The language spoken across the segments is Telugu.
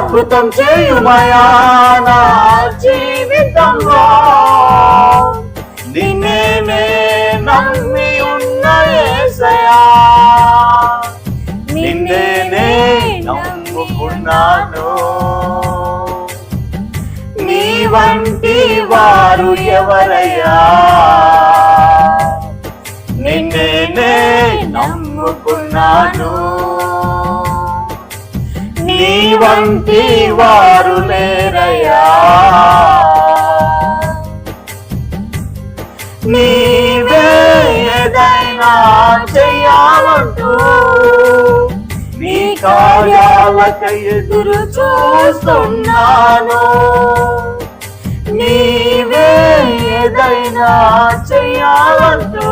అద్భుతం చేయుమయా నా జీవితంలో నిన్నే నమ్మి ఉన్న నిన్నే నమ్ముకున్నాను. నీ వంటి వారు ఎవరయ్యా? నిన్నే నమ్ముకున్నాను. నీ వంటి వారు లేరయ్యా. నీవే ఏదైనా చెయ్యాలంటూ నీ కార్యాలక ఎదురు చూస్తున్నాను. నీవే ఏదైనా చెయ్యాలంటూ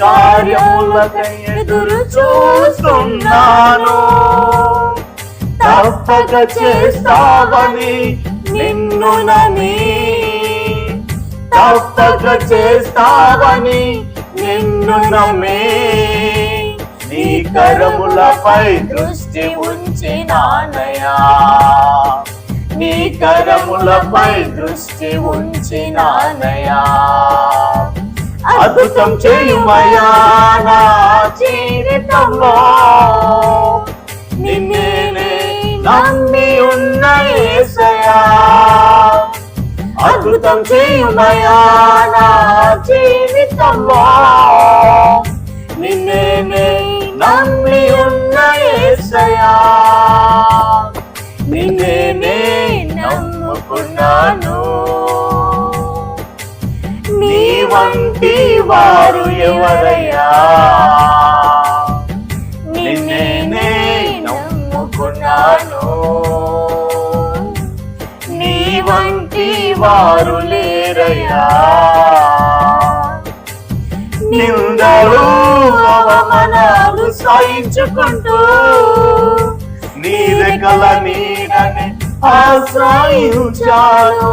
కార్యములకై ఎదురు చూస్తున్నాను. తప్పక చేస్తావని నిన్ను నని తప్పక చేస్తావని నిన్ను నమ్మి. నీ కరములపై దృష్టి ఉంచినానయా నీ కరములపై దృష్టి ఉంచినానయా అద్భుతం చేయుమయా నా జీవితంలో. నిన్నే నమ్మి ఉన్న యేసయ్యా అద్భుతం చేయుమయా నా జీవితంలో. నిన్నే నమ్మి ఎవరయ్యా నిన్నే నమ్ముకున్నాను. నీ వంటి వారు లేరయ్యా. నిందలు అవమానాలు సాయించుకుంటూ నీ రెక్కల నీడని ఆశ్రయించాను.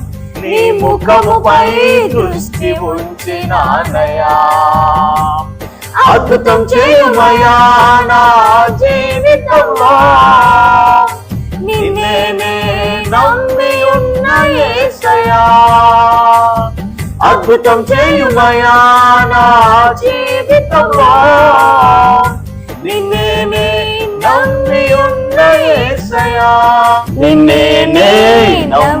నీ ముఖముపై దృష్టి ఉంచినానయా అద్భుతం చేయమయా నా జీవితంలో. నిన్నే నమ్మి ఉన్న ఏసయా అద్భుతం చేయుమయా నా జీవితంలో. నిన్నే నమ్మి ఉన్న ఏసయా నిన్నే నమ్మి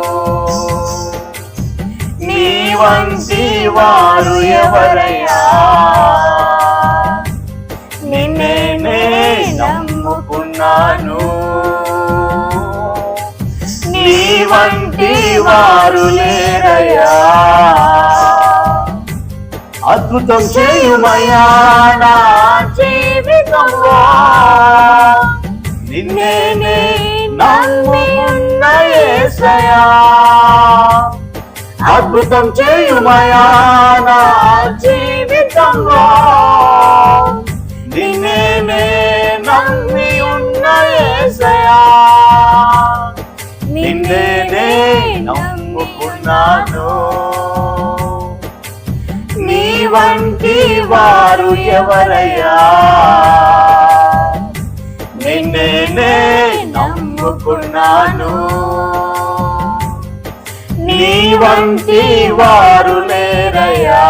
వంశీ వారు ఎవరయ్యా? నిన్నే నమ్ముకున్నాను. నీ వంటి వారు లేరయ్యా. అద్భుతం చేయుమయ్యా నా జీవితంలో నిన్నే నే నమ్ముకున్న యేసయ్యా అద్భుతం చేయుమయా నా జీవితంలో నిన్నే నమ్మి ఉన్న యేసయ్యా నిన్నే నమ్ముకున్నాను. నీ వంటి వారు ఎవరయ్యా. నిన్నే నమ్ముకున్నాను. నీ వంటి వారు లేరయ్యా